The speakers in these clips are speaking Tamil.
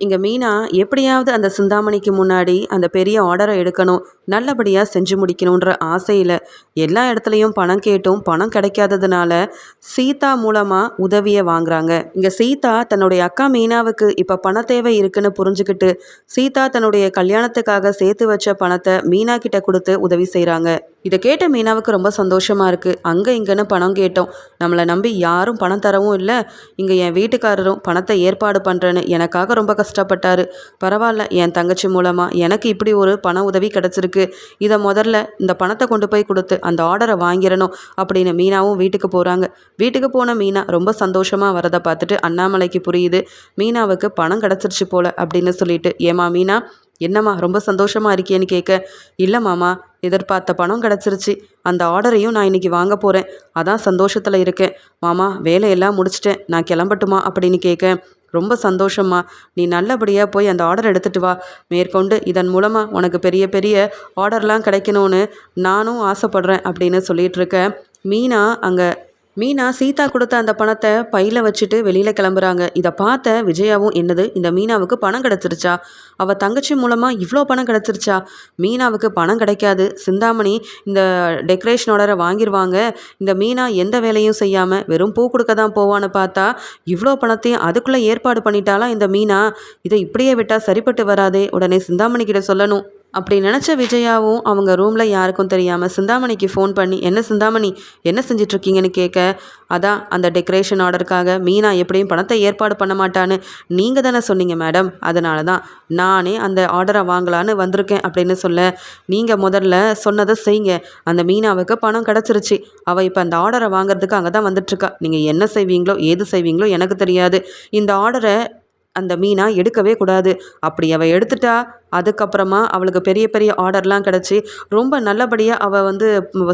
இங்கே மீனா எப்படியாவது அந்த சிந்தாமணிக்கு முன்னாடி அந்த பெரிய ஆர்டரை எடுக்கணும் நல்லபடியாக செஞ்சு முடிக்கணுன்ற ஆசையில் எல்லா இடத்துலையும் பணம் கேட்டும் பணம் கிடைக்காததுனால சீதா மூலமாக உதவியை வாங்குறாங்க. இங்கே சீதா தன்னுடைய அக்கா மீனாவுக்கு இப்போ பண தேவை இருக்குன்னு புரிஞ்சுக்கிட்டு சீதா தன்னுடைய கல்யாணத்துக்காக சேர்த்து வச்ச பணத்தை மீனா கிட்ட கொடுத்து உதவி செய்கிறாங்க இதை கேட்ட மீனாவுக்கு ரொம்ப சந்தோஷமாக இருக்குது அங்கே இங்கேன்னு பணம் கேட்டோம். நம்மளை நம்பி யாரும் பணம் தரவும் இல்லை. இங்கே என் வீட்டுக்காரரும் பணத்தை ஏற்பாடு பண்ணுறேன்னு எனக்காக ரொம்ப கஷ்டம் கஷ்டப்பட்டார். பரவாயில்ல என் தங்கச்சி மூலமாக எனக்கு இப்படி ஒரு பண உதவி கிடச்சிருக்கு. இதை முதல்ல இந்த பணத்தை கொண்டு போய் கொடுத்து அந்த ஆர்டரை வாங்கிடணும் அப்படின்னு மீனாவும் வீட்டுக்கு போகிறாங்க வீட்டுக்கு போன மீனா ரொம்ப சந்தோஷமாக வரதை பார்த்துட்டு அண்ணாமலைக்கு புரியுது. மீனாவுக்கு பணம் கிடச்சிருச்சு போல அப்படின்னு சொல்லிட்டு ஏமா மீனா என்னம்மா ரொம்ப சந்தோஷமாக இருக்கேன்னு கேட்க இல்லை மாமா எதிர்பார்த்த பணம் கிடச்சிருச்சு. அந்த ஆர்டரையும் நான் இன்றைக்கி வாங்க போகிறேன் அதான் சந்தோஷத்தில் இருக்கேன். மாமா வேலையெல்லாம் முடிச்சிட்டேன். நான் கிளம்பட்டுமா? அப்படின்னு கேட்க ரொம்ப சந்தோஷம்மா. நீ நல்லபடியாக போய் அந்த ஆர்டர் எடுத்துகிட்டு வா. மேற்கொண்டு இதன் மூலமாக உனக்கு பெரிய பெரிய ஆர்டர்லாம் கிடைக்கணும்னு நானும் ஆசைப்பட்றேன் அப்படின்னு சொல்லிகிட்டு மீனா அங்கே மீனா சீதா கொடுத்த அந்த பணத்தை பையில் வச்சுட்டு வெளியில் கிளம்புறாங்க. இதை பார்த்த விஜயாவும் என்னது இந்த மீனாவுக்கு பணம் கிடச்சிருச்சா? அவள் தங்கச்சி மூலமாக இவ்வளோ பணம் கிடச்சிருச்சா? மீனாவுக்கு பணம் கிடைக்காது. சிந்தாமணி இந்த டெக்கரேஷன் ஆர்டரை வாங்கிடுவாங்க இந்த மீனா எந்த வேலையும் செய்யாமல் வெறும் பூ கொடுக்க தான் போவான்னு பார்த்தா இவ்வளோ பணத்தையும் அதுக்குள்ளே ஏற்பாடு பண்ணிட்டாலாம் இந்த மீனா? இதை இப்படியே விட்டால் சரிப்பட்டு வராதே. உடனே சிந்தாமணி கிட்ட சொல்லணும். அப்படி நினச்ச விஜயாவும் அவங்க ரூமில் யாருக்கும் தெரியாமல் சிந்தாமணிக்கு ஃபோன் பண்ணி என்ன சிந்தாமணி? என்ன செஞ்சிட்ருக்கீங்கன்னு கேட்க அதான் அந்த டெக்கரேஷன் ஆர்டருக்காக மீனா எப்படியும் பணத்தை ஏற்பாடு பண்ண மாட்டான்னு நீங்கள் தானே சொன்னீங்க மேடம் அதனால தான் நானே அந்த ஆர்டரை வாங்கலான்னு வந்திருக்கேன் அப்படின்னு சொல்ல நீங்கள் முதல்ல சொன்னதை செய்யுங்க அந்த மீனாவுக்கு பணம் கிடச்சிருச்சு. அவள் இப்போ அந்த ஆர்டரை வாங்குறதுக்கு அங்கே தான் வந்துட்டுருக்கா. நீங்கள் என்ன செய்வீங்களோ ஏது செய்வீங்களோ எனக்கு தெரியாது. இந்த ஆர்டரை அந்த மீனா எடுக்கவே கூடாது. அப்படி அவள் எடுத்துட்டா அதுக்கப்புறமா அவளுக்கு பெரிய பெரிய ஆர்டர்லாம் கிடச்சி ரொம்ப நல்லபடியாக அவள் வந்து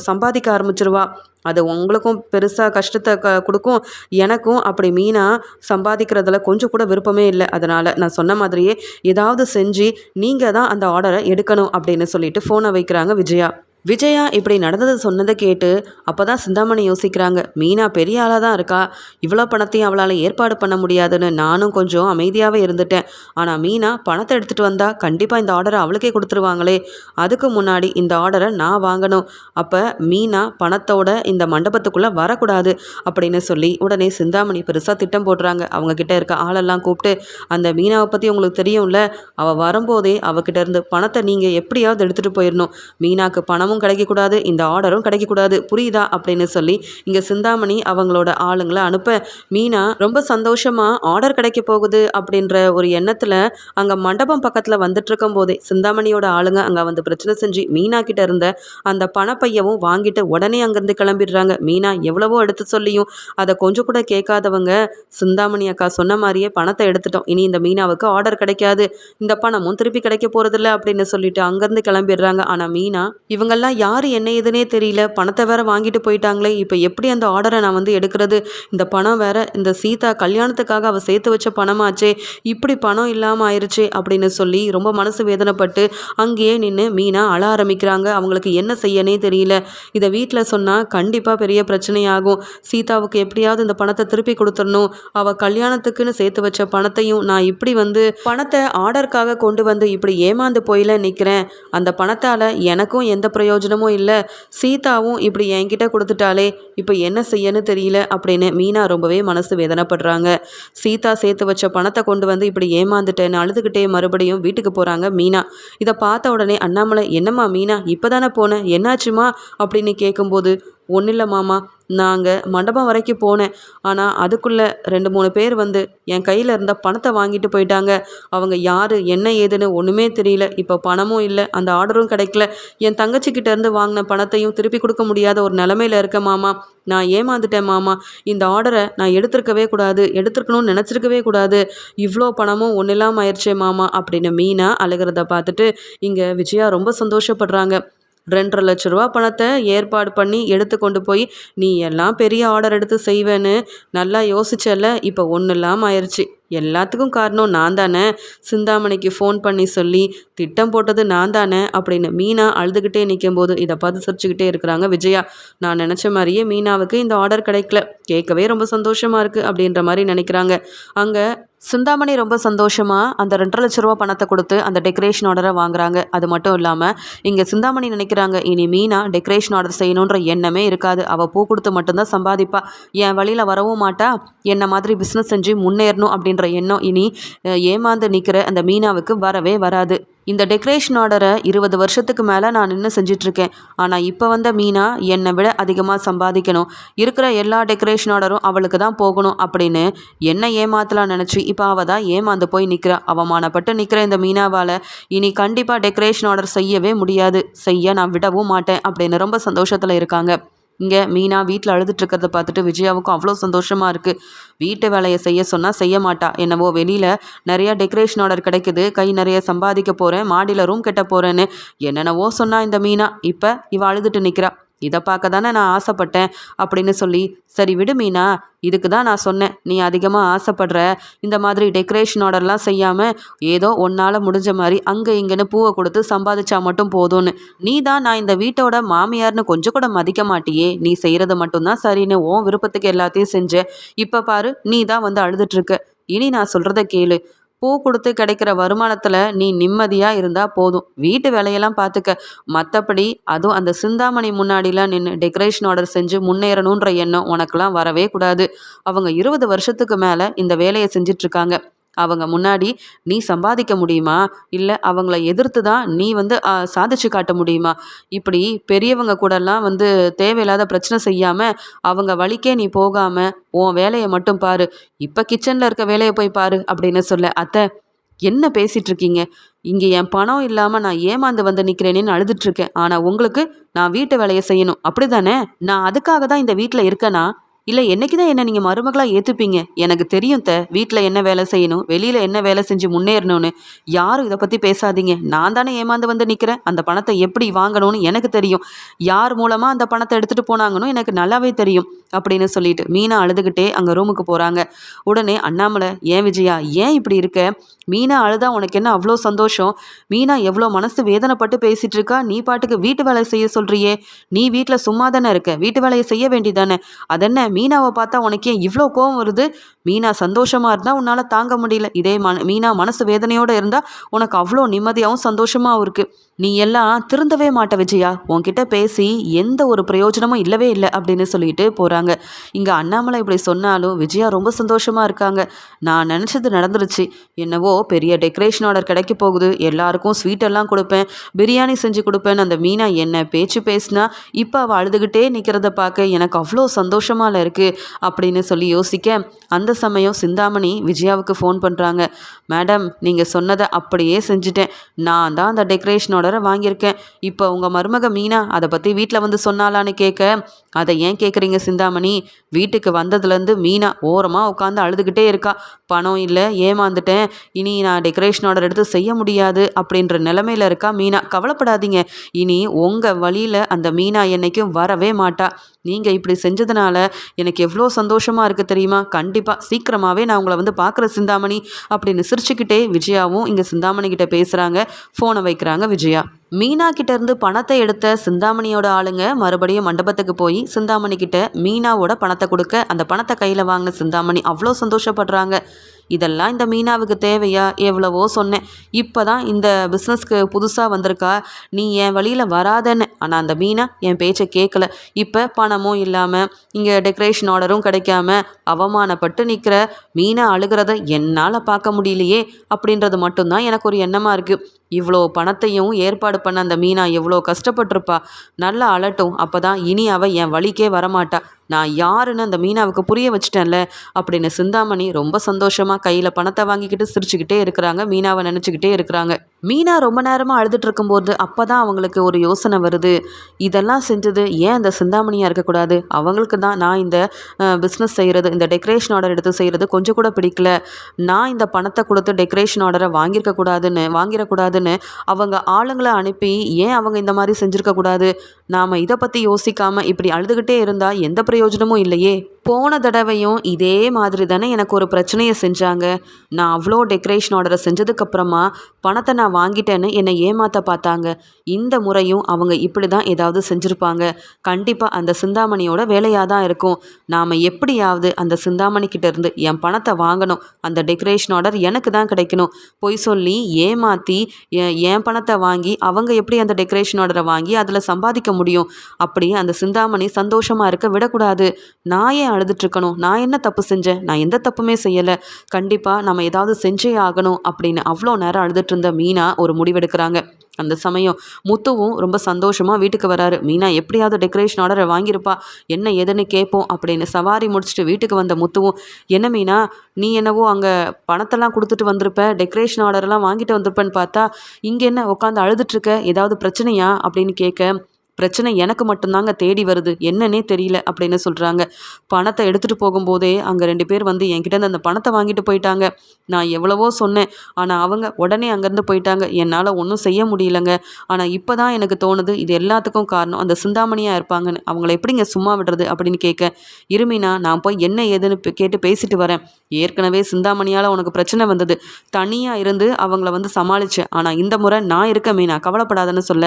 சம்பாதிக்க ஆரம்பிச்சிருவா. அது உங்களுக்கும் பெருசாக கஷ்டத்தை க கொடுக்கும். எனக்கும் அப்படி மீனாக சம்பாதிக்கிறதுல கொஞ்சம் கூட விருப்பமே இல்லை. அதனால் நான் சொன்ன மாதிரியே ஏதாவது செஞ்சு நீங்கள் தான் அந்த ஆர்டரை எடுக்கணும் அப்படின்னு சொல்லிட்டு ஃபோனை வைக்கிறாங்க விஜயா. விஜயா இப்படி நடந்தது சொன்னதை கேட்டு அப்போ தான் சிந்தாமணி யோசிக்கிறாங்க. மீனா பெரிய ஆளாக தான் இருக்கா. இவ்வளோ பணத்தையும் அவளால் ஏற்பாடு பண்ண முடியாதுன்னு நானும் கொஞ்சம் அமைதியாகவே இருந்துட்டேன். ஆனால் மீனா பணத்தை எடுத்துகிட்டு வந்தால் கண்டிப்பாக இந்த ஆர்டரை அவளுக்கே கொடுத்துருவாங்களே. அதுக்கு முன்னாடி இந்த ஆர்டரை நான் வாங்கணும். அப்போ மீனா பணத்தோட இந்த மண்டபத்துக்குள்ளே வரக்கூடாது அப்படின்னு சொல்லி உடனே சிந்தாமணி பெருசாக திட்டம் போடுறாங்க. அவங்கக்கிட்ட இருக்க ஆளெல்லாம் கூப்பிட்டு அந்த மீனாவை பற்றி உங்களுக்கு தெரியும்ல. அவள் வரும்போதே அவகிட்ட இருந்து பணத்தை நீங்கள் எப்படியாவது எடுத்துகிட்டு போயிடணும் மீனாக்கு பணம் பணமும் கிடைக்கக்கூடாது இந்த ஆர்டரும் கிடைக்கக்கூடாது. புரியுதா? அப்படின்னு சொல்லி இங்கே சிந்தாமணி அவங்களோட ஆளுங்களை அனுப்ப மீனா ரொம்ப சந்தோஷமாக ஆர்டர் கிடைக்க போகுது அப்படின்ற ஒரு எண்ணத்தில் அங்கே மண்டபம் பக்கத்தில் வந்துட்டு இருக்கும் போதே சிந்தாமணியோட ஆளுங்க அங்கே வந்து பிரச்சனை செஞ்சு மீனா கிட்ட இருந்த அந்த பணப்பையவும் வாங்கிட்டு உடனே அங்கேருந்து கிளம்பிடுறாங்க. மீனா எவ்வளவோ எடுத்து சொல்லியும் அதை கொஞ்சம் கூட கேட்காதவங்க. சிந்தாமணி அக்கா சொன்ன மாதிரியே பணத்தை எடுத்துட்டோம். இனி இந்த மீனாவுக்கு ஆர்டர் கிடைக்காது. இந்த பணமும் திருப்பி கிடைக்க போகிறதில்ல அப்படின்னு சொல்லிட்டு அங்கேருந்து கிளம்பிடுறாங்க. ஆனால் மீனா இவங்க ஆனால் யார் என்ன ஏதுனே தெரியல. பணத்தை வேற வாங்கிட்டு போயிட்டாங்களே. இப்போ எப்படி அந்த ஆர்டரை நான் வந்து எடுக்கிறது? இந்த பணம் வேற இந்த சீதா கல்யாணத்துக்காக அவள் சேர்த்து வச்ச பணமாச்சே. இப்படி பணம் இல்லாமல் ஆயிடுச்சு அப்படின்னு சொல்லி ரொம்ப மனசு வேதனைப்பட்டு அங்கேயே நின்று மீனா அழ ஆரம்பிக்கிறாங்க. அவங்களுக்கு என்ன செய்யனே தெரியல. இதை வீட்டில் சொன்னால் கண்டிப்பாக பெரிய பிரச்சனையாகும். சீதாவுக்கு எப்படியாவது இந்த பணத்தை திருப்பி கொடுத்துடணும். அவள் கல்யாணத்துக்குன்னு சேர்த்து வச்ச பணத்தையும் நான் இப்படி வந்து பணத்தை ஆர்டருக்காக கொண்டு வந்து இப்படி ஏமாந்து போயில நிற்கிறேன் அந்த பணத்தால் எனக்கும் எந்த பிரயோஜனம் பிரயோஜனமும் இல்லை. சீதாவும் இப்படி என்கிட்ட கொடுத்துட்டாலே இப்போ என்ன செய்யன்னு தெரியல அப்படின்னு மீனா ரொம்பவே மனசு வேதனைப்படுறாங்க. சீதா சேர்த்து வச்ச பணத்தை கொண்டு வந்து இப்படி ஏமாந்துட்டேன்னு அழுதுகிட்டே மறுபடியும் வீட்டுக்கு போகிறாங்க மீனா. இதை பார்த்த உடனே அண்ணாமலை என்னம்மா மீனா இப்போ தானே போனேன் என்னாச்சுமா? அப்படின்னு கேட்கும்போது ஒன்றும் இல்லை மாமா நாங்கள் மண்டபம் வரைக்கும் போனேன். ஆனால் அதுக்குள்ளே ரெண்டு மூணு பேர் வந்து என் கையில் இருந்த பணத்தை வாங்கிட்டு போயிட்டாங்க. அவங்க யார் என்ன ஏதுன்னு ஒன்றுமே தெரியல. இப்போ பணமும் இல்லை அந்த ஆர்டரும் கிடைக்கல. என் தங்கச்சிக்கிட்ட இருந்து வாங்கின பணத்தையும் திருப்பி கொடுக்க முடியாத ஒரு நிலமையில இருக்க மாமா. நான் ஏமாந்துட்டேன் மாமா. இந்த ஆர்டரை நான் எடுத்திருக்கவே கூடாது எடுத்திருக்கணும்னு நினச்சிருக்கவே கூடாது. இவ்வளோ பணமும் ஒன்றும் இல்லாமல் ஆயிடுச்சே மாமா அப்படின்னு மீனா அழுகிறத பார்த்துட்டு இங்கே விஜயா ரொம்ப சந்தோஷப்படுறாங்க. ரெண்டரை லட்ச ரூபா பணத்தை ஏற்பாடு பண்ணி எடுத்து கொண்டு போய் நீ எல்லாம் பெரிய ஆர்டர் எடுத்து செய்வேன்னு நல்லா யோசிச்சல இப்போ ஒன்றும் இல்லாமல் ஆயிடுச்சு எல்லாத்துக்கும் காரணம் நான் தானே. சிந்தாமணிக்கு ஃபோன் பண்ணி சொல்லி திட்டம் போட்டது நான் தானே அப்படின்னு மீனா அழுதுகிட்டே நிற்கும் போது இதை பார்த்து சிரிச்சுக்கிட்டே இருக்கிறாங்க விஜயா. நான் நினச்ச மாதிரியே மீனாவுக்கு இந்த ஆர்டர் கிடைக்கல. கேட்கவே ரொம்ப சந்தோஷமாக இருக்குது அப்படின்ற மாதிரி நினைக்கிறாங்க. அங்கே சிந்தாமணி ரொம்ப சந்தோஷமாக அந்த ரெண்டரை லட்ச ரூபா பணத்தை கொடுத்து அந்த டெக்கரேஷன் ஆர்டரை வாங்குறாங்க. அது மட்டும் இல்லாமல் இங்கே சிந்தாமணி நினைக்கிறாங்க இனி மீனா டெக்கரேஷன் ஆர்டர் செய்யணுன்ற எண்ணமே இருக்காது. அவள் பூ கொடுத்து மட்டும்தான் சம்பாதிப்பா. என் வழியில் வரவும் மாட்டா. என்ன மாதிரி பிஸ்னஸ் செஞ்சு முன்னேறணும் அப்படின்ற எண்ணம் இனி ஏமாந்து நிற்கிற அந்த மீனாவுக்கு வரவே வராது. இந்த டெக்கரேஷன் ஆர்டரை இருபது வருஷத்துக்கு மேலே நான் நின்று செஞ்சிட்ருக்கேன். ஆனால் இப்போ வந்த மீனா என்னை விட அதிகமாக சம்பாதிக்கணும். இருக்கிற எல்லா டெக்கரேஷன் ஆர்டரும் அவளுக்கு தான் போகணும் அப்படின்னு என்ன ஏமாத்தலாம் நினச்சி இப்போ அவள் தான் ஏமாந்து போய் நிற்கிறா அவமானப்பட்டு நிற்கிற இந்த மீனாவால் இனி கண்டிப்பாக டெக்கரேஷன் ஆர்டர் செய்யவே முடியாது. செய்ய நான் விடவும் மாட்டேன் அப்படின்னு ரொம்ப சந்தோஷத்தில் இருக்காங்க. இங்கே மீனா வீட்டில் அழுதுட்டுருக்கிறத பார்த்துட்டு விஜயாவுக்கும் அவ்வளோ சந்தோஷமாக இருக்குது வீட்டு வேலையை செய்ய சொன்னால் செய்ய மாட்டா. என்னவோ வெளியில் நிறையா டெக்கரேஷன் ஆர்டர் கிடைக்குது. கை நிறைய சம்பாதிக்க போகிறேன் மாடியில் ரூம் கட்ட போகிறேன்னு என்னென்னவோ சொன்னா இந்த மீனா. இப்போ இவள் அழுதுட்டு நிற்கிறா இதை பார்க்க தானே நான் ஆசைப்பட்டேன் அப்படின்னு சொல்லி சரி விடு மீனா இதுக்கு தான் நான் சொன்னேன் நீ அதிகமாக ஆசைப்படுற இந்த மாதிரி டெக்கரேஷன் ஆர்டர்லாம் செய்யாமல் ஏதோ ஒன்னால் முடிஞ்ச மாதிரி அங்கே இங்கேன்னு பூவை கொடுத்து சம்பாதிச்சா மட்டும் போதும்னு. நீ தான் நான் இந்த வீட்டோட மாமியார்னு கொஞ்சம் கூட மதிக்க மாட்டியே நீ செய்கிறது மட்டும்தான் சரின்னு ஓ விருப்பத்துக்கு எல்லாத்தையும் செஞ்ச. இப்போ பாரு நீ தான் வந்து அழுதுட்ருக்க இனி நான் சொல்கிறத கேளு. பூ கொடுத்து கிடைக்கிற வருமானத்தில் நீ நிம்மதியாக இருந்தால் போதும். வீட்டு வேலையெல்லாம் பார்த்துக்க மற்றபடி அதுவும் அந்த சிந்தாமணி முன்னாடிலாம் நின்று டெக்கரேஷன் ஆர்டர் செஞ்சு முன்னேறணுன்ற எண்ணம் உனக்கெல்லாம் வரவே கூடாது. அவங்க இருபது வருஷத்துக்கு மேலே இந்த வேலையை செஞ்சிட்ருக்காங்க அவங்க முன்னாடி நீ சம்பாதிக்க முடியுமா? இல்லை அவங்கள எதிர்த்து தான் நீ வந்து சாதிச்சு காட்ட முடியுமா? இப்படி பெரியவங்க கூடலாம் வந்து தேவையில்லாத பிரச்சனை செய்யாமல் அவங்க வழிக்கே நீ போகாமல் உன் வேலையை மட்டும் பாரு. இப்போ கிச்சனில் இருக்க வேலையை போய் பாரு அப்படின்னு சொல்ல அத்தை என்ன பேசிகிட்டு இருக்கீங்க? இங்கே என் பணம் இல்லாமல் நான் ஏமாந்து வந்து நிற்கிறேனேன்னு அழுதுட்ருக்கேன் ஆனால் உங்களுக்கு நான் வீட்டு வேலையை செய்யணும். அப்படி தானே நான் அதுக்காக தான் இந்த வீட்டில் இருக்கேனா? இல்லை என்னைக்கு தான் என்ன நீங்கள் மருமகளாக ஏற்றுப்பீங்க எனக்கு தெரியும் த வீட்டில் என்ன வேலை செய்யணும் வெளியில் என்ன வேலை செஞ்சு முன்னேறணும்னு. யாரும் இதை பற்றி பேசாதீங்க. நான் தானே ஏமாந்து வந்து நிற்கிறேன் அந்த பணத்தை எப்படி வாங்கணும்னு எனக்கு தெரியும். யார் மூலமாக அந்த பணத்தை எடுத்துகிட்டு போனாங்கன்னு எனக்கு நல்லாவே தெரியும் அப்படின்னு சொல்லிட்டு மீனா அழுதுகிட்டே அங்கே ரூமுக்கு போகிறாங்க உடனே அண்ணாமலை ஏன் விஜயா ஏன் இப்படி இருக்க? மீனா அழுதா உனக்கு என்ன அவ்வளோ சந்தோஷம்? மீனா எவ்வளோ மனசு வேதனைப்பட்டு பேசிகிட்டு இருக்கா நீ பாட்டுக்கு வீட்டு வேலை செய்ய சொல்கிறியே நீ வீட்டில் சும்மா தானே இருக்க? வீட்டு வேலையை செய்ய வேண்டிதானே அதென்ன மீனாவை பார்த்தா உனக்கே இவ்வளோ கோவம் வருது? மீனா சந்தோஷமாக இருந்தால் உன்னால் தாங்க முடியல. இதே மன மீனா மனசு வேதனையோடு இருந்தால் உனக்கு அவ்வளோ நிம்மதியாகவும் சந்தோஷமாகவும் இருக்குது நீ எல்லாம் திருந்தவே மாட்ட விஜயா. உன்கிட்ட பேசி எந்த ஒரு பிரயோஜனமும் இல்லவே இல்லை அப்படின்னு சொல்லிட்டு போகிறாங்க இங்கே அண்ணாமலை இப்படி சொன்னாலும் விஜயா ரொம்ப சந்தோஷமாக இருக்காங்க. நான் நினச்சது நடந்துருச்சு. என்னவோ பெரிய டெக்கரேஷன் ஆர்டர் கிடைக்க போகுது. எல்லாருக்கும் ஸ்வீட்டெல்லாம் கொடுப்பேன். பிரியாணி செஞ்சு கொடுப்பேன் அந்த மீனா என்ன பேச்சு பேசினா இப்போ அவள் அழுதுகிட்டே நிற்கிறத பார்க்க எனக்கு அவ்வளோ சந்தோஷமாக இருக்குது அப்படின்னு சொல்லி யோசிக்க அந்த சமயம் சிந்தாமணி விஜயாவுக்கு ஃபோன் பண்ணுறாங்க மேடம் நீங்கள் சொன்னதை அப்படியே செஞ்சுட்டேன். நான் தான் அந்த டெக்கரேஷனோட ஆர்டரை வாங்கியிருக்கேன். இப்போ உங்கள் மருமக மீனா அதை பற்றி வீட்டில் வந்து சொன்னாலான்னு கேட்க அதை ஏன் கேட்குறீங்க சிந்தாமணி? வீட்டுக்கு வந்ததுலேருந்து மீனா ஓரமாக உட்காந்து அழுதுகிட்டே இருக்கா. பணம் இல்லை ஏமாந்துட்டேன். இனி நான் டெக்கரேஷன் ஆர்டர் எடுத்து செய்ய முடியாது அப்படின்ற நிலமையில இருக்கா மீனா. கவலைப்படாதீங்க. இனி உங்கள் வழியில் அந்த மீனா என்னைக்கும் வரவே மாட்டா. நீங்கள் இப்படி செஞ்சதுனால எனக்கு எவ்வளோ சந்தோஷமாக இருக்குது தெரியுமா? கண்டிப்பாக சீக்கிரமாகவே நான் உங்களை வந்து பார்க்குற சிந்தாமணி அப்படின்னு சிரிச்சுக்கிட்டே விஜயாவும் இங்கே சிந்தாமணி கிட்டே பேசுகிறாங்க ஃபோனை வைக்கிறாங்க விஜயா. மீனா கிட்டேருந்து பணத்தை எடுத்த சிந்தாமணியோட ஆளுங்க மறுபடியும் மண்டபத்துக்கு போய் சிந்தாமணி கிட்ட மீனாவோட பணத்தை கொடுக்க அந்த பணத்தை கையில் வாங்கின சிந்தாமணி அவ்வளோ சந்தோஷப்படுறாங்க. இதெல்லாம் இந்த மீனாவுக்கு தேவையா? எவ்வளவோ சொன்னேன். இப்போ தான் இந்த பிஸ்னஸ்க்கு புதுசாக வந்திருக்கா? நீ என் வழியில் வராதன்னு. ஆனால் அந்த மீனா என் பேச்சை கேட்கல இப்போ பணமும் இல்லாமல் இங்கே டெக்கரேஷன் ஆர்டரும் கிடைக்காம அவமானப்பட்டு நிற்கிற மீனை அழுகிறத என்னால் பார்க்க முடியலையே அப்படின்றது மட்டும்தான் எனக்கு ஒரு எண்ணமாக இருக்குது இவ்வளோ பணத்தையும் ஏற்பாடு பண்ண அந்த மீனா எவ்வளோ கஷ்டப்பட்டிருப்பா. நல்லா அலட்டும். அப்போ தான் இனி அவள் என் வழிக்கே வரமாட்டா. நான் யாருன்னு அந்த மீனாவுக்கு புரிய வச்சிட்டேன்ல. அப்படின்னு சிந்தாமணி ரொம்ப சந்தோஷமாக கையில் பணத்தை வாங்கிக்கிட்டு சிரிச்சுக்கிட்டே இருக்கிறாங்க. மீனாவை நினச்சிக்கிட்டே இருக்கிறாங்க. மீனா ரொம்ப நேரமாக அழுதுட்டு இருக்கும்போது அப்போ தான் அவங்களுக்கு ஒரு யோசனை வருது. இதெல்லாம் செஞ்சது ஏன் அந்த சிந்தாமணியாக இருக்கக்கூடாது? அவங்களுக்கு தான் நான் இந்த பிஸ்னஸ் செய்கிறது இந்த டெக்கரேஷன் ஆர்டர் எடுத்து செய்கிறது கொஞ்சம் கூட பிடிக்கல. நான் இந்த பணத்தை கொடுத்து டெக்கரேஷன் ஆர்டரை வாங்கியிருக்கக்கூடாதுன்னு வாங்கிடக்கூடாதுன்னு அவங்க ஆளுங்களை அனுப்பி ஏன் அவங்க இந்த மாதிரி செஞ்சுருக்கக்கூடாது நாம் இதை பற்றி யோசிக்காமல் இப்படி அழுதுகிட்டே இருந்தால் எந்த பிரயோஜனமும் இல்லையே. போன தடவையும் இதே மாதிரி தானே எனக்கு ஒரு பிரச்சனையை செஞ்சாங்க. நான் அவ்வளோ டெக்கரேஷன் ஆர்டரை செஞ்சதுக்கப்புறமா பணத்தை நான் வாங்கிட்டேன்னு என்னை ஏமாற்ற பார்த்தாங்க. இந்த முறையும் அவங்க இப்படி தான் ஏதாவது செஞ்சுருப்பாங்க. கண்டிப்பாக அந்த சிந்தாமணியோட வேலையாக தான் இருக்கும். நாம் எப்படியாவது அந்த சிந்தாமணிக்கிட்ட இருந்து என் பணத்தை வாங்கணும். அந்த டெக்கரேஷன் ஆர்டர் எனக்கு தான் கிடைக்கணும். பொய் சொல்லி ஏமாற்றி என் பணத்தை வாங்கி அவங்க எப்படி அந்த டெக்கரேஷன் ஆர்டரை வாங்கி அதில் சம்பாதிக்க முடியும்? அப்படி அந்த சிந்தாமணி சந்தோஷமாக இருக்க விடக்கூடாது. நான் ஏன் அழுதுட்ருக்கணும் நான் என்ன தப்பு செஞ்சேன்? நான் எந்த தப்புமே செய்யலை. கண்டிப்பாக நம்ம ஏதாவது செஞ்சே ஆகணும் அப்படின்னு அவ்வளோ நேரம் அழுதுட்டு இருந்த மீனா ஒரு முடிவெடுக்கிறாங்க. அந்த சமயம் முத்துவும் ரொம்ப சந்தோஷமாக வீட்டுக்கு வராரு. மீனா எப்படியாவது டெக்கரேஷன் ஆர்டரை வாங்கியிருப்பா என்ன எதுன்னு கேட்போம் அப்படின்னு சவாரி முடிச்சுட்டு வீட்டுக்கு வந்த முத்துவும் என்ன மீனா நீ என்னவோ அங்கே பணத்தெல்லாம் கொடுத்துட்டு வந்திருப்ப. டெக்கரேஷன் ஆர்டர்லாம் வாங்கிட்டு வந்திருப்பேன்னு பார்த்தா இங்கே என்ன உட்காந்து அழுதுட்ருக்க ஏதாவது பிரச்சனையா? அப்படின்னு கேட்க பிரச்சனை எனக்கு மட்டும்தாங்க தேடி வருது. என்னன்னே தெரியல அப்படின்னு சொல்கிறாங்க பணத்தை எடுத்துகிட்டு போகும்போதே அங்கே ரெண்டு பேர் வந்து என்கிட்ட அந்த பணத்தை வாங்கிட்டு போயிட்டாங்க. நான் எவ்வளவோ சொன்னேன். ஆனால் அவங்க உடனே அங்கேருந்து போயிட்டாங்க. என்னால் ஒன்றும் செய்ய முடியலங்க. ஆனால் இப்போ தான் எனக்கு தோணுது இது எல்லாத்துக்கும் காரணம். அந்த சிந்தாமணியாக இருப்பாங்கன்னு. அவங்கள எப்படிங்க சும்மா விடுறது அப்படின்னு கேட்க இருமினா நான் போய் என்ன ஏதுன்னு கேட்டு பேசிட்டு வரேன். ஏற்கனவே சிந்தாமணியால் உனக்கு பிரச்சனை வந்தது. தனியாக இருந்து அவங்கள வந்து சமாளித்தேன் ஆனால் இந்த முறை நான் இருக்க மீனா. கவலைப்படாதன்னு சொல்ல.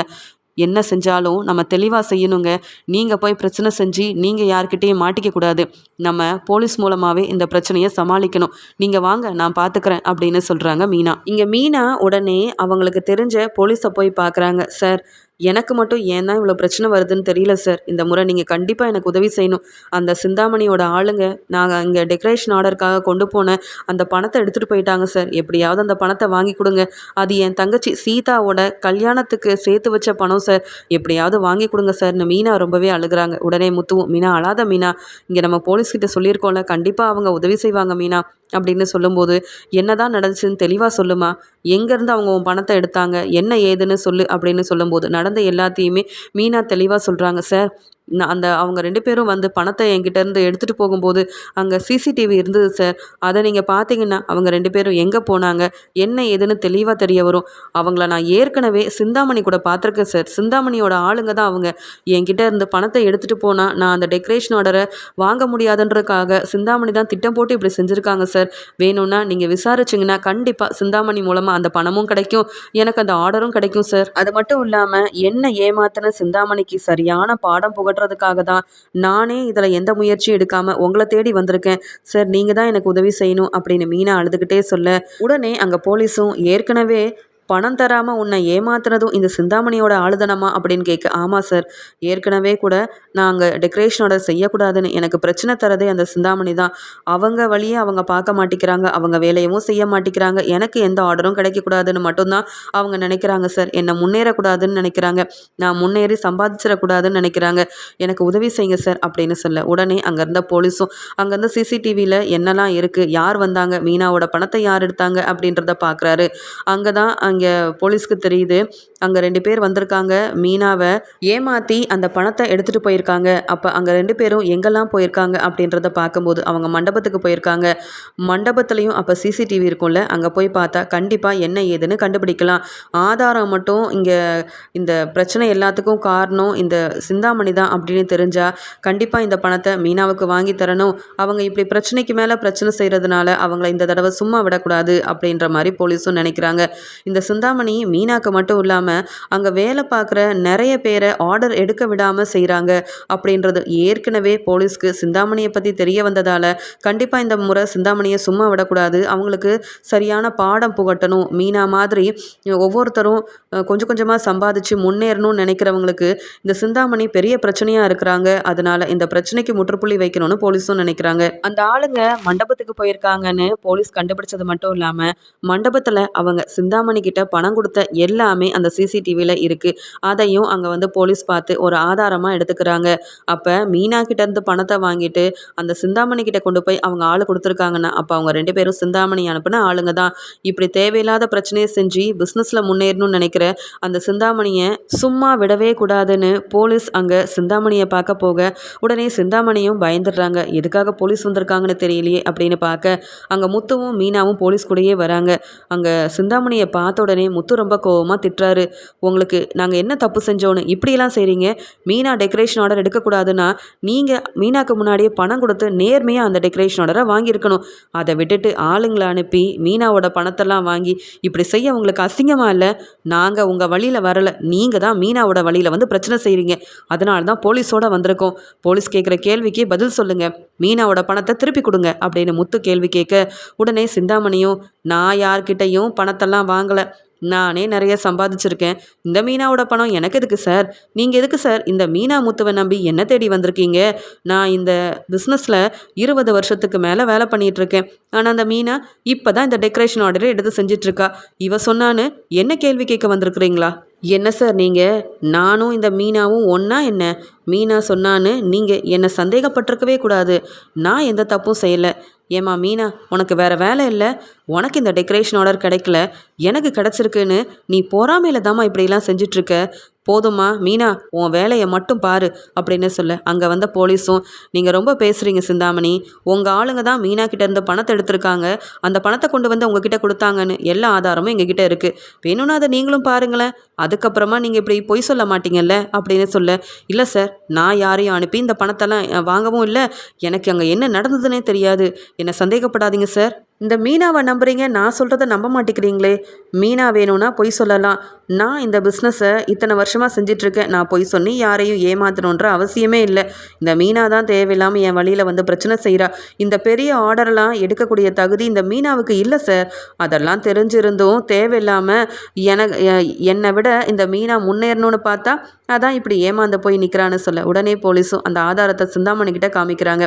என்ன செஞ்சாலும் நம்ம தெளிவாக செய்யணுங்க. நீங்கள் போய் பிரச்சனை செஞ்சு நீங்கள் யார்கிட்டேயும் மாட்டிக்கக்கூடாது நம்ம போலீஸ் மூலமாகவே இந்த பிரச்சனையை சமாளிக்கணும். நீங்கள் வாங்க நான் பார்த்துக்கிறேன் அப்படின்னு சொல்கிறாங்க மீனா. இங்கே மீனா உடனே அவங்களுக்கு தெரிஞ்ச போலீஸை போய் பார்க்குறாங்க சார் எனக்கு மட்டும் ஏன் தான் இவ்வளோ பிரச்சனை வருதுன்னு தெரியல சார் இந்த முறை நீங்கள் கண்டிப்பாக எனக்கு உதவி செய்யணும். அந்த சிந்தாமணியோட ஆளுங்க நாங்கள் இங்கே டெக்கரேஷன் ஆர்டருக்காக கொண்டு போன அந்த பணத்தை எடுத்துகிட்டு போயிட்டாங்க சார் எப்படியாவது அந்த பணத்தை வாங்கி கொடுங்க. அது என் தங்கச்சி சீதாவோட கல்யாணத்துக்கு சேர்த்து வச்ச பணம் சார் எப்படியாவது வாங்கி கொடுங்க சார்னு மீனா ரொம்பவே அழுகிறாங்க. உடனே முத்துவும் மீனா அழாத மீனா. இங்கே நம்ம போலீஸ்கிட்ட சொல்லியிருக்கோம்ல. கண்டிப்பாக அவங்க உதவி செய்வாங்க மீனா. அப்படின்னு சொல்லும்போது என்ன தான் நடந்துச்சுன்னு தெளிவாக சொல்லுமா? எங்கேருந்து அவங்க உன் பணத்தை எடுத்தாங்க? என்ன ஏதுன்னு சொல்லு. அப்படின்னு சொல்லும்போது நடந்த எல்லாத்தையுமே மீனா தெளிவாக சொல்கிறாங்க சார். நான் அந்த அவங்க ரெண்டு பேரும் வந்து பணத்தை என்கிட்டேருந்து எடுத்துகிட்டு போகும்போது அங்கே சிசிடிவி இருந்தது சார் அதை நீங்கள் பார்த்தீங்கன்னா அவங்க ரெண்டு பேரும் எங்கே போனாங்க என்ன ஏதுன்னு தெளிவாக தெரிய வரும். அவங்கள நான் ஏற்கனவே சிந்தாமணி கூட பார்த்துருக்கேன் சார் சிந்தாமணியோட ஆளுங்க தான் அவங்க. என்கிட்ட இருந்து பணத்தை எடுத்துகிட்டு போனால் நான் அந்த டெக்கரேஷன் ஆர்டரை வாங்க முடியாதுன்றதுக்காக சிந்தாமணி தான் திட்டம் போட்டு இப்படி செஞ்சுருக்காங்க சார் வேணும்னா நீங்கள் விசாரிச்சிங்கன்னா கண்டிப்பாக சிந்தாமணி மூலமாக அந்த பணமும் கிடைக்கும். எனக்கு அந்த ஆர்டரும் கிடைக்கும் சார் அது மட்டும் இல்லாமல் என்ன ஏமாத்தின சிந்தாமணிக்கு சரியான பாடம் புகழ் பண்ணுறதுக்காக தான். நானே இதில் எந்த முயற்சியும் எடுக்காமல் உங்களை தேடி வந்திருக்கேன். சார் நீங்கள் தான் எனக்கு உதவி செய்யணும் அப்படின்னு மீனா அழுதுகிட்டே சொல்ல உடனே அங்கே போலீஸும் ஏற்கனவே பணம் தராமல் உன்னை ஏமாத்துறதும் இந்த சிந்தாமணியோட ஆளுதனமா அப்படின்னு கேட்க ஆமாம் சார். ஏற்கனவே கூட நாங்கள் டெக்கரேஷனோட செய்யக்கூடாதுன்னு எனக்கு பிரச்சனை தரதே அந்த சிந்தாமணி தான். அவங்க வழியே அவங்க பார்க்க மாட்டேங்கிறாங்க அவங்க வேலையவும் செய்ய மாட்டேங்கிறாங்க எனக்கு எந்த ஆர்டரும் கிடைக்கக்கூடாதுன்னு மட்டும்தான் அவங்க நினைக்கிறாங்க சார். என்னை முன்னேறக்கூடாதுன்னு நினைக்கிறாங்க. நான் முன்னேறி சம்பாதிச்சிடக்கூடாதுன்னு நினைக்கிறாங்க. எனக்கு உதவி செய்யுங்க சார் அப்படின்னு சொல்ல. உடனே அங்கேருந்த போலீஸும் அங்கேருந்து சிசிடிவியில் என்னெல்லாம் இருக்குது யார் வந்தாங்க மீனாவோட பணத்தை யார் எடுத்தாங்க அப்படின்றத பார்க்குறாரு. அங்கே தான் அங்கே இங்கே போலீஸ்க்கு தெரியுது. அங்கே ரெண்டு பேர் வந்திருக்காங்க. மீனாவை ஏமாற்றி அந்த பணத்தை எடுத்துகிட்டு போயிருக்காங்க. அப்போ அங்கே ரெண்டு பேரும் எங்கெல்லாம் போயிருக்காங்க அப்படின்றத பார்க்கும்போது அவங்க மண்டபத்துக்கு போயிருக்காங்க. மண்டபத்துலேயும் அப்போ சிசிடிவி இருக்கும்ல. அங்கே போய் பார்த்தா கண்டிப்பாக என்ன ஏதுன்னு கண்டுபிடிக்கலாம். ஆதாரம் மட்டும் இங்கே இந்த பிரச்சனை எல்லாத்துக்கும் காரணம் இந்த சிந்தாமணி தான் அப்படின்னு தெரிஞ்சால் கண்டிப்பாக இந்த பணத்தை மீனாவுக்கு வாங்கி தரணும். அவங்க இப்படி பிரச்சனைக்கு மேலே பிரச்சனை செய்கிறதுனால அவங்கள இந்த தடவை சும்மா விடக்கூடாது அப்படின்ற மாதிரி போலீஸும் நினைக்கிறாங்க. இந்த சிந்தாமணி மீனாக்கு மட்டும் இல்லாமல் அங்கே வேலை பார்க்குற நிறைய பேரை ஆர்டர் எடுக்க விடாமல் செய்கிறாங்க அப்படின்றது ஏற்கனவே போலீஸ்க்கு சிந்தாமணியை பற்றி தெரிய வந்ததால் கண்டிப்பாக இந்த முறை சிந்தாமணியை சும்மா விடக்கூடாது. அவங்களுக்கு சரியான பாடம் புகட்டணும். மீனா மாதிரி ஒவ்வொருத்தரும் கொஞ்சம் கொஞ்சமாக சம்பாதிச்சு முன்னேறணும்னு நினைக்கிறவங்களுக்கு இந்த சிந்தாமணி பெரிய பிரச்சனையாக இருக்கிறாங்க. அதனால் இந்த பிரச்சனைக்கு முற்றுப்புள்ளி வைக்கணும்னு போலீஸும் நினைக்கிறாங்க. அந்த ஆளுங்க மண்டபத்துக்கு போயிருக்காங்கன்னு போலீஸ் கண்டுபிடிச்சது மட்டும் இல்லாமல் மண்டபத்தில் அவங்க சிந்தாமணி கிட்ட பணம் கொடுத்த எல்லாமே அந்த சிசிடிவியில் இருக்குது அதையும் அங்கே வந்து போலீஸ் பார்த்து ஒரு ஆதாரமாக எடுத்துக்கிறாங்க. அப்போ மீனா கிட்டேருந்து பணத்தை வாங்கிட்டு அந்த சிந்தாமணி கிட்ட கொண்டு போய் அவங்க ஆள் கொடுத்துருக்காங்கன்னா அப்போ அவங்க ரெண்டு பேரும் சிந்தாமணி அனுப்புன ஆளுங்க தான். இப்படி தேவையில்லாத பிரச்சனையை செஞ்சு பிஸ்னஸில் முன்னேறணும்னு நினைக்கிற அந்த சிந்தாமணியை சும்மா விடவே கூடாதுன்னு போலீஸ் அங்கே சிந்தாமணியை பார்க்க போக உடனே சிந்தாமணியும் பயந்துடுறாங்க. எதுக்காக போலீஸ் வந்திருக்காங்கன்னு தெரியலையே அப்படின்னு பார்க்க அங்கே முத்துவும் மீனாவும் போலீஸ் கூடயே வராங்க. அங்கே சிந்தாமணியை பார்த்த உடனே முத்து ரொம்ப கோவமாக திட்டுறாரு. உங்களுக்கு நாங்கள் என்ன தப்பு செஞ்சோன்னு இப்படியெல்லாம் செய்கிறீங்க மீனா டெக்கரேஷன் ஆர்டர் எடுக்கக்கூடாதுன்னா நீங்கள் மீனாக்கு முன்னாடியே பணம் கொடுத்து நேர்மையாக அந்த டெக்கரேஷன் ஆர்டரை வாங்கியிருக்கணும். அதை விட்டுட்டு ஆளுங்களை அனுப்பி மீனாவோட பணத்தெல்லாம் வாங்கி இப்படி செய்ய உங்களுக்கு அசிங்கமாக இல்லை? நாங்கள் உங்கள் வழியில் வரலை. நீங்கள் தான் மீனாவோட வழியில் வந்து பிரச்சனை செய்கிறீங்க அதனால தான் போலீஸோட வந்திருக்கோம். போலீஸ் கேட்குற கேள்விக்கு பதில் சொல்லுங்கள் மீனாவோட பணத்தை திருப்பி கொடுங்க அப்படின்னு முத்து கேள்வி கேட்க உடனே சிந்தாமணியும் நான் யார்கிட்டையும் பணத்தெல்லாம் வாங்கலை. நானே நிறைய சம்பாதிச்சிருக்கேன். இந்த மீனாவோட பணம் எனக்கு எதுக்கு சார்? நீங்கள் எதுக்கு சார்? இந்த மீனா முத்துவை நம்பி என்ன தேடி வந்திருக்கீங்க? நான் இந்த பிஸ்னஸில் இருபது வருஷத்துக்கு மேலே வேலை பண்ணிகிட்ருக்கேன் ஆனால் அந்த மீனா இப்போ தான் இந்த டெக்கரேஷன் ஆர்டரை எடுத்து செஞ்சிட்ருக்கா. இவ சொன்னான்னு என்ன கேள்வி கேட்க வந்திருக்கிறீங்களா? என்ன சார் நீங்கள் நானும் இந்த மீனாவும் ஒன்றா என்ன? மீனா சொன்னான்னு நீங்கள் என்னை சந்தேகப்பட்டிருக்கவே கூடாது. நான் எந்த தப்பும் செய்யலை. ஏம்மா மீனா உனக்கு வேறு வேலை இல்லை? உனக்கு இந்த டெக்கரேஷன் ஆர்டர் கிடைக்கல எனக்கு கிடச்சிருக்குன்னு நீ பொறாமையில் தாம்மா இப்படிலாம் செஞ்சிட்ருக்க? போதுமா மீனா உன் வேலையை மட்டும் பாரு அப்படின்னு சொல்ல. அங்கே வந்த போலீஸும் நீங்கள் ரொம்ப பேசுகிறீங்க சிந்தாமணி. உங்கள் ஆளுங்க தான் மீனா கிட்ட இருந்து பணத்தை எடுத்திருக்காங்க. அந்த பணத்தை கொண்டு வந்து உங்ககிட்ட கொடுத்தாங்கன்னு எல்லா ஆதாரமும் எங்ககிட்ட இருக்குது வேணும்னா அதை நீங்களும் பாருங்களேன். அதுக்கப்புறமா நீங்கள் இப்படி பொய் சொல்ல மாட்டீங்கல்ல அப்படின்னு சொல்ல. இல்லை சார் நான் யாரையும் அனுப்பி இந்த பணத்தெல்லாம் வாங்கவும் இல்லை. எனக்கு அங்கே என்ன நடந்ததுன்னே தெரியாது. என்னை சந்தேகப்படாதீங்க சார் இந்த மீனாவை நம்புறீங்க நான் சொல்கிறத நம்ப மாட்டேங்கிறீங்களே. மீனா வேணும்னா பொய் சொல்லலாம். நான் இந்த பிஸ்னஸை இத்தனை வருஷமாக செஞ்சிட்ருக்கேன். நான் பொய் சொல்லி யாரையும் ஏமாற்றணுன்ற அவசியமே இல்லை. இந்த மீனா தான் தேவையில்லாமல் என் வழியில் வந்து பிரச்சனை செய்கிறா இந்த பெரிய ஆர்டர்லாம் எடுக்கக்கூடிய தகுதி இந்த மீனாவுக்கு இல்லை சார். அதெல்லாம் தெரிஞ்சிருந்தும் தேவையில்லாமல் எனக்கு என்னை விட இந்த மீனா முன்னேறணும்னு பார்த்தா அதான் இப்படி ஏமாந்து போய் நிற்கிறான்னு சொல்ல. உடனே போலீஸும் அந்த ஆதாரத்தை சிந்தாமணிக்கிட்ட காமிக்கிறாங்க.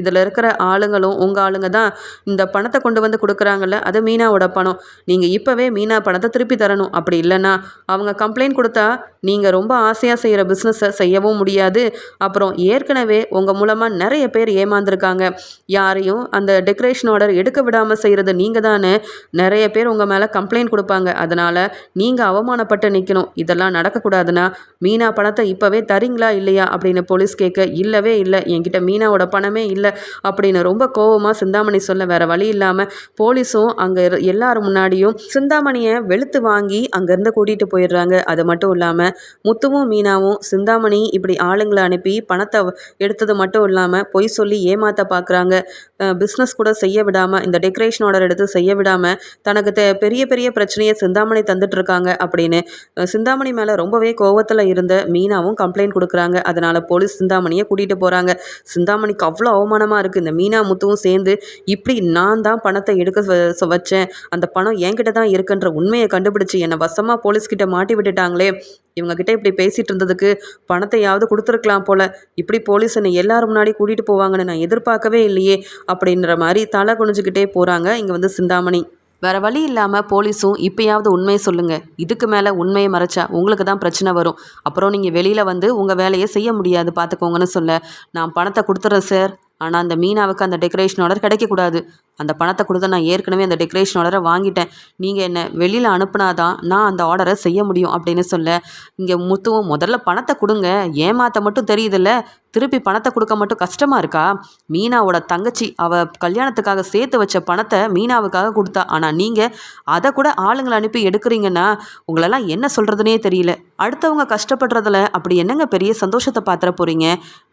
இதில் இருக்கிற ஆளுங்களும் உங்கள் ஆளுங்க தான் இந்த பணத்தை கொண்டு வந்து கொடுக்குறாங்கல்ல அது மீனாவோட பணம். நீங்கள் இப்போவே மீனா பணத்தை திருப்பி தரணும். அப்படி இல்லைன்னா அவங்க கம்ப்ளைண்ட் கொடுத்தா நீங்கள் ரொம்ப ஆசையாக செய்கிற பிஸ்னஸை செய்யவும் முடியாது. அப்புறம் ஏற்கனவே உங்கள் மூலமாக நிறைய பேர் ஏமாந்துருக்காங்க. யாரையும் அந்த டெக்கரேஷன் ஆர்டர் எடுக்க விடாமல் செய்கிறது நீங்கள் தானே நிறைய பேர் உங்கள் மேலே கம்ப்ளைண்ட் கொடுப்பாங்க. அதனால் நீங்கள் அவமானப்பட்டு நிற்கணும் இதெல்லாம் நடக்கக்கூடாதுன்னா மீனா பணத்தை இப்போவே தரீங்களா இல்லையா அப்படின்னு போலீஸ் கேட்க இல்லவே இல்லை. என்கிட்ட மீனாவோட பணமே இல்லை அப்படின்னு ரொம்ப கோவமாக சிந்தாமணி சொல்ல வேறு வழி இல்லாமல் போலீஸும் அங்கே எல்லாரும் முன்னாடியும் சிந்தாமணியை வெளுத்து வாங்கி அங்கேருந்து கூட்டிகிட்டு போயிடுறாங்க. அது மட்டும் இல்லாமல் முத்துவும் மீனாவும் சிந்தாமணி இப்படி ஆளுங்களை அனுப்பி பணத்தை எடுத்தது மட்டும் இல்லாமல் பொய் சொல்லி ஏமாற்ற பார்க்குறாங்க பிஸ்னஸ் கூட செய்ய விடாமல் இந்த டெக்கரேஷன் ஆர்டர் எடுத்து செய்ய விடாமல் தனக்கு பெரிய பெரிய பிரச்சனையை சிந்தாமணி தந்துட்டு இருக்காங்க அப்படின்னு சிந்தாமணி மேலே ரொம்பவே கோவத்தில் இருந்த மீனாவும் கம்ப்ளைண்ட் கொடுக்குறாங்க. அதனால் போலீஸ் சிந்தாமணியை கூட்டிகிட்டு போகிறாங்க சிந்தாமணிக்கு அவ்வளோ அவமானமாக இருக்குது இந்த மீனா முத்துவும் சேர்ந்து இப்படி நான் தான் பணத்தை எடுக்க வச்சேன். அந்த பணம் என்கிட்ட தான் இருக்குன்ற உண்மையை கண்டுபிடிச்சி என்னை வசமாக போலீஸ்கிட்ட மாட்டி விட்டுட்டாங்களே. இவங்கக்கிட்ட இப்படி பேசிகிட்டு இருந்ததுக்கு பணத்தையாவது கொடுத்துருக்கலாம் போல். இப்படி போலீஸ் என்னை எல்லாரும் முன்னாடி கூட்டிகிட்டு போவாங்கன்னு நான் எதிர்பார்க்கவே இல்லையே. அப்படின்ற மாதிரி தலை குனிஞ்சுக்கிட்டே போகிறாங்க இங்கே வந்து சிந்தாமணி. வேறு வழி இல்லாமல் போலீஸும் இப்போயாவது உண்மையை சொல்லுங்கள் இதுக்கு மேலே உண்மையை மறைச்சா உங்களுக்கு தான் பிரச்சனை வரும். அப்புறம் நீங்கள் வெளியில் வந்து உங்கள் வேலையை செய்ய முடியாது பார்த்துக்கோங்கன்னு சொல்ல நான் பணத்தை கொடுத்துட்றேன் சார். ஆனால் அந்த மீனாவுக்கு அந்த டெக்கரேஷன் ஆர்டர் கிடைக்கக்கூடாது அந்த பணத்தை கொடுத்து நான் ஏற்கனவே அந்த டெக்கரேஷன் ஆர்டரை வாங்கிட்டேன். நீங்கள் என்னை வெளியில் அனுப்புனாதான் நான் அந்த ஆர்டரை செய்ய முடியும் அப்படின்னு சொல்ல இங்கே முத்துவும் முதல்ல பணத்தை கொடுங்க. ஏமாற்ற மட்டும் தெரியுதுல்ல. திருப்பி பணத்தை கொடுக்க மட்டும் கஷ்டமாக இருக்கா? மீனாவோட தங்கச்சி அவள் கல்யாணத்துக்காக சேர்த்து வச்ச பணத்தை மீனாவுக்காக கொடுத்தா. ஆனால் நீங்கள் அதை கூட ஆளுங்களை அனுப்பி எடுக்கிறீங்கன்னா உங்களெல்லாம் என்ன சொல்கிறதுனே தெரியல. அடுத்தவங்க கஷ்டப்படுறதுல அப்படி என்னங்க பெரிய சந்தோஷத்தை பார்த்துற போகிறீங்க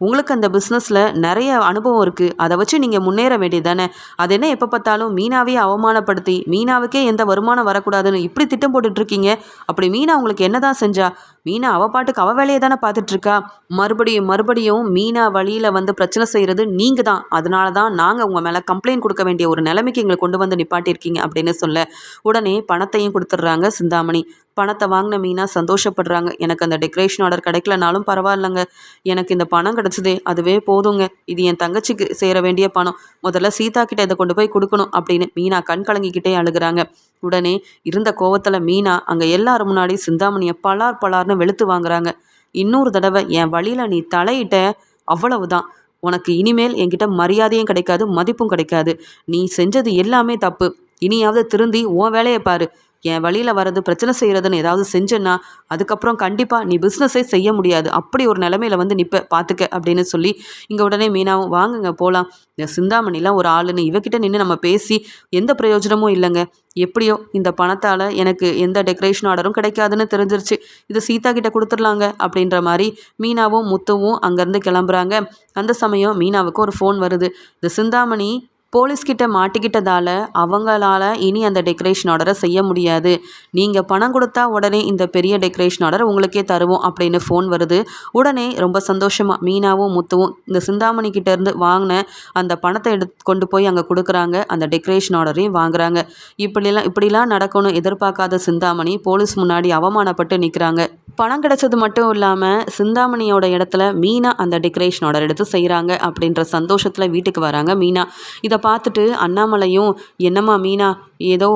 உங்களுக்கு அந்த பிஸ்னஸில் நிறைய அனுபவம் இருக்குது அதை வச்சு நீங்கள் முன்னேற வேண்டியது தானே அது என்ன எப்போ பார்த்தாலும் மீனாவே அவமானப்படுத்தி மீனாவுக்கே எந்த வருமானம் வரக்கூடாதுன்னு இப்படி திட்டம் போட்டுட்ருக்கீங்க அப்படி மீனா உங்களுக்கு என்ன தான் செஞ்சா? மீனா அவள் பாட்டுக்கு அவள் வேலையை தானே பார்த்துட்ருக்கா. மறுபடியும் மறுபடியும் மீனா வழியில் வந்து பிரச்சனை செய்கிறது நீங்கள் தான் அதனால தான் நாங்கள் உங்கள் மேலே கம்ப்ளைண்ட் கொடுக்க வேண்டிய ஒரு நிலைமைக்கு எங்களை கொண்டு வந்து நிப்பாட்டியிருக்கீங்க அப்படின்னு சொல்ல உடனே பணத்தையும் கொடுத்துட்றாங்க சிந்தாமணி. பணத்தை வாங்கின மீனா சந்தோஷப்படுறாங்க. எனக்கு அந்த டெக்கரேஷன் ஆர்டர் கிடைக்கலனாலும் பரவாயில்லைங்க. எனக்கு இந்த பணம் கிடச்சதே அதுவே போதுங்க. இது என் தங்கச்சிக்கு சேர வேண்டிய பணம். முதல்ல சீதா கிட்ட இதை கொண்டு போய் கொடுக்கணும் அப்படின்னு மீனா கண் கலங்கிக்கிட்டே அழுகிறாங்க. உடனே இருந்த கோவத்தில் மீனா அங்கே எல்லாரும் முன்னாடி சிந்தாமணியை பலார் பலார்னு வெளுத்து வாங்குறாங்க. இன்னொரு தடவை என் வழியில் நீ தலையிட்ட அவ்வளவுதான். உனக்கு இனிமேல் என்கிட்ட மரியாதையும் கிடைக்காது மதிப்பும் கிடைக்காது. நீ செஞ்சது எல்லாமே தப்பு. இனியாவது திருந்தி உன் வேலையை பாரு. என் வழியில் வர்றது பிரச்சனை செய்கிறதுன்னு ஏதாவது செஞ்சேன்னா அதுக்கப்புறம் கண்டிப்பாக நீ பிஸ்னஸே செய்ய முடியாது. அப்படி ஒரு நிலமையில வந்து நிற்ப பார்த்துக்க அப்படின்னு சொல்லி இங்கே உடனே மீனாவும் வாங்குங்க போகலாம் இந்த சிந்தாமணிலாம் ஒரு ஆளுன்னு இவகிட்ட நின்று நம்ம பேசி எந்த பிரயோஜனமும் இல்லைங்க. எப்படியோ இந்த பணத்தால் எனக்கு எந்த டெக்கரேஷன் ஆர்டரும் கிடைக்காதுன்னு தெரிஞ்சிருச்சு. இது சீதா கிட்ட கொடுத்துடலாங்க அப்படின்ற மாதிரி மீனாவும் முத்துவும் அங்கேருந்து கிளம்புறாங்க. அந்த சமயம் மீனாவுக்கு ஒரு ஃபோன் வருது. இந்த சிந்தாமணி போலீஸ்கிட்ட மாட்டிக்கிட்டதால அவங்களால இனி அந்த டெக்கரேஷன் ஆர்டரை செய்ய முடியாது. நீங்கள் பணம் கொடுத்தா உடனே இந்த பெரிய டெக்கரேஷன் ஆர்டர் உங்களுக்கே தருவோம் அப்படின்னு ஃபோன் வருது. உடனே ரொம்ப சந்தோஷமாக மீனாவும் முத்துவும் இந்த சிந்தாமணி கிட்டேருந்து வாங்கின அந்த பணத்தை எடுத்து கொண்டு போய் அங்கே கொடுக்குறாங்க. அந்த டெக்கரேஷன் ஆர்டரையும் வாங்குறாங்க. இப்படிலாம் இப்படிலாம் நடக்கணும் எதிர்பார்க்காத சிந்தாமணி போலீஸ் முன்னாடி அவமானப்பட்டு நிற்கிறாங்க பணம் கிடைச்சது மட்டும் இல்லாமல் சிந்தாமணியோட இடத்துல மீனா அந்த டெக்கரேஷன் ஆர்டர் எடுத்து செய்கிறாங்க அப்படின்ற சந்தோஷத்தில் வீட்டுக்கு வராங்க மீனா. இதை பார்த்துட்டு அண்ணாமலையும் என்னம்மா மீனா ஏதோ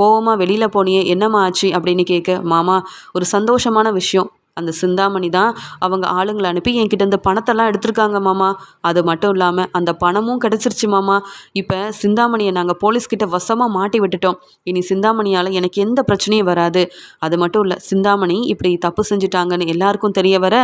கோவமாக வெளியில் போனியே என்னம்மா ஆச்சு? அப்படின்னு கேட்க மாமா ஒரு சந்தோஷமான விஷயம். அந்த சிந்தாமணி தான் அவங்க ஆளுங்களை அனுப்பி என்கிட்ட இந்த பணத்தெல்லாம் எடுத்திருக்காங்க மாமா. அது மட்டும் இல்லாமல் அந்த பணமும் கிடச்சிருச்சு மாமா. இப்போ சிந்தாமணியை நாங்கள் போலீஸ்கிட்ட வசமாக மாட்டி விட்டுட்டோம். இனி சிந்தாமணியால் எனக்கு எந்த பிரச்சனையும் வராது. அது மட்டும் இல்லை சிந்தாமணி இப்படி தப்பு செஞ்சுட்டாங்கன்னு எல்லாருக்கும் தெரிய வர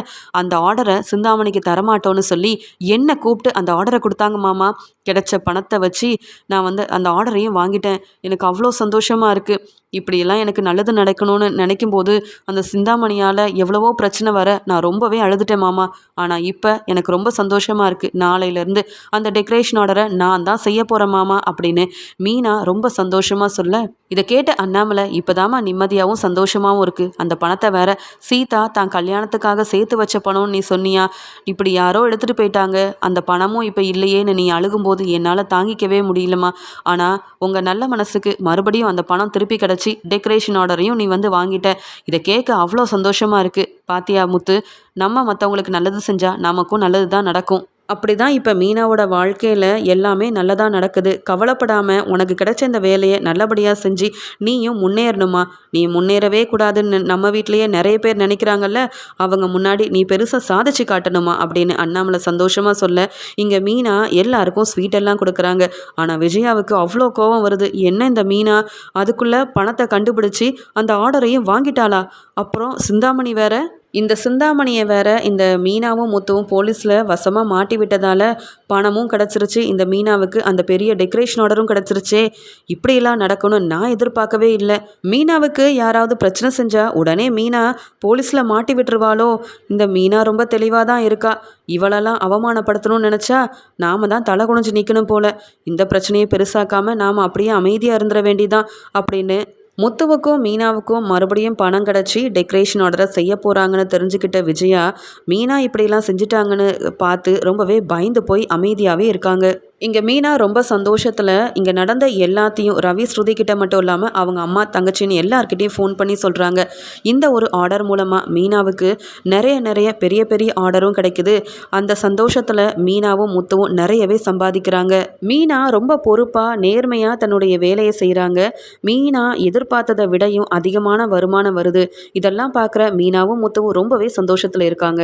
அந்த ஆர்டரை சிந்தாமணிக்கு தரமாட்டோன்னு சொல்லி என்னை கூப்பிட்டு அந்த ஆர்டரை கொடுத்தாங்க மாமா. கிடைச்ச பணத்தை வச்சு நான் வந்து அந்த ஆர்டரையும் வாங்கிட்டேன். எனக்கு அவ்வளோ சந்தோஷமாக இருக்குது இப்படியெல்லாம் எனக்கு நல்லது நடக்கணும்னு நினைக்கும் போது அந்த சிந்தாமணியால் எவ்வளோ எவ்வளவோ பிரச்சனை வர நான் ரொம்பவே அழுதுட்டேன் மாமா. ஆனால் இப்போ எனக்கு ரொம்ப சந்தோஷமாக இருக்குது நாளையிலேருந்து அந்த டெக்கரேஷன் ஆர்டரை நான் தான் செய்ய போகிறேன் மாமா அப்படின்னு மீனா ரொம்ப சந்தோஷமாக சொல்ல இதை கேட்ட அண்ணாமலை இப்போதாம்மா நிம்மதியாகவும் சந்தோஷமாகவும் இருக்குது அந்த பணத்தை வேற சீதா தான் கல்யாணத்துக்காக சேர்த்து வச்ச பணம்னு நீ சொன்னியா? இப்படி யாரோ எடுத்துகிட்டு போயிட்டாங்க. அந்த பணமும் இப்போ இல்லையேன்னு நீ அழுகும்போது என்னால் தாங்கிக்கவே முடியலம்மா. ஆனால் உங்கள் நல்ல மனசுக்கு மறுபடியும் அந்த பணம் திருப்பி கிடச்சி டெக்கரேஷன் ஆர்டரையும் நீ வந்து வாங்கிட்ட. இதை கேட்க அவ்வளோ சந்தோஷமாக இருக்குது பாத்தியா முத்து நம்ம மற்றவங்களுக்கு நல்லது செஞ்சால் நமக்கும் நல்லது தான் நடக்கும். அப்படி தான் இப்போ மீனாவோட வாழ்க்கையில் எல்லாமே நல்லதாக நடக்குது. கவலைப்படாமல் உனக்கு கிடைச்ச இந்த வேலையை நல்லபடியாக செஞ்சு நீயும் முன்னேறணுமா? நீ முன்னேறவே கூடாதுன்னு நம்ம வீட்லேயே நிறைய பேர் நினைக்கிறாங்கல்ல? அவங்க முன்னாடி நீ பெருசாக சாதிச்சு காட்டணுமா? அப்படின்னு அண்ணாமலை சந்தோஷமாக சொல்ல இங்கே மீனா எல்லாருக்கும் ஸ்வீட்டெல்லாம் கொடுக்குறாங்க. ஆனால் விஜயாவுக்கு அவ்வளோ கோபம் வருது. என்ன இந்த மீனா? அதுக்குள்ளே பணத்தை கண்டுபிடிச்சி அந்த ஆர்டரையும் வாங்கிட்டாளா? அப்புறம் சிந்தாமணி வேற இந்த சிந்தாமணியை வேற இந்த மீனாவும் முத்துவும் போலீஸில் வசமாக மாட்டி விட்டதால் பணமும் கிடச்சிருச்சு. இந்த மீனாவுக்கு அந்த பெரிய டெக்கரேஷன் ஆர்டரும் கிடச்சிருச்சே. இப்படியெல்லாம் நடக்கணும் நான் எதிர்பார்க்கவே இல்லை. மீனாவுக்கு யாராவது பிரச்சனை செஞ்சால் உடனே மீனா போலீஸில் மாட்டி விட்டுருவாளோ? இந்த மீனா ரொம்ப தெளிவாக தான் இருக்கா. இவளெல்லாம் அவமானப்படுத்தணும்னு நினச்சா நாம தான் தலை குனிஞ்சு நிற்கணும் போல. இந்த பிரச்சனையை பெருசாக்காமல் நாம் அப்படியே அமைதியாக இருந்துட வேண்டிதான் அப்படின்னு முத்துவுக்கும் மீனாவுக்கும் மறுபடியும் பணம் கிடச்சி டெக்கரேஷன் ஆர்டரை செய்ய போகிறாங்கன்னு தெரிஞ்சுக்கிட்ட விஜயா மீனா இப்படிலாம் செஞ்சுட்டாங்கன்னு பார்த்து ரொம்பவே பயந்து போய் அமைதியாகவே இருக்காங்க. இங்கே மீனா ரொம்ப சந்தோஷத்தில் இங்கே நடந்த எல்லாத்தையும் ரவி ஸ்ருதி கிட்ட மட்டும் இல்லாமல் அவங்க அம்மா தங்கச்சின்னு எல்லாருக்கிட்டையும் ஃபோன் பண்ணி சொல்கிறாங்க இந்த ஒரு ஆர்டர் மூலமாக மீனாவுக்கு நிறைய நிறைய பெரிய பெரிய ஆர்டரும் கிடைக்குது. அந்த சந்தோஷத்தில் மீனாவும் முத்துவும் நிறையவே சம்பாதிக்கிறாங்க. மீனா ரொம்ப பொறுப்பாக நேர்மையாக தன்னுடைய வேலையை செய்கிறாங்க மீனா எதிர்பார்த்ததை விடையும் அதிகமான வருமானம் வருது. இதெல்லாம் பார்க்குற மீனாவும் முத்துவும் ரொம்பவே சந்தோஷத்தில் இருக்காங்க.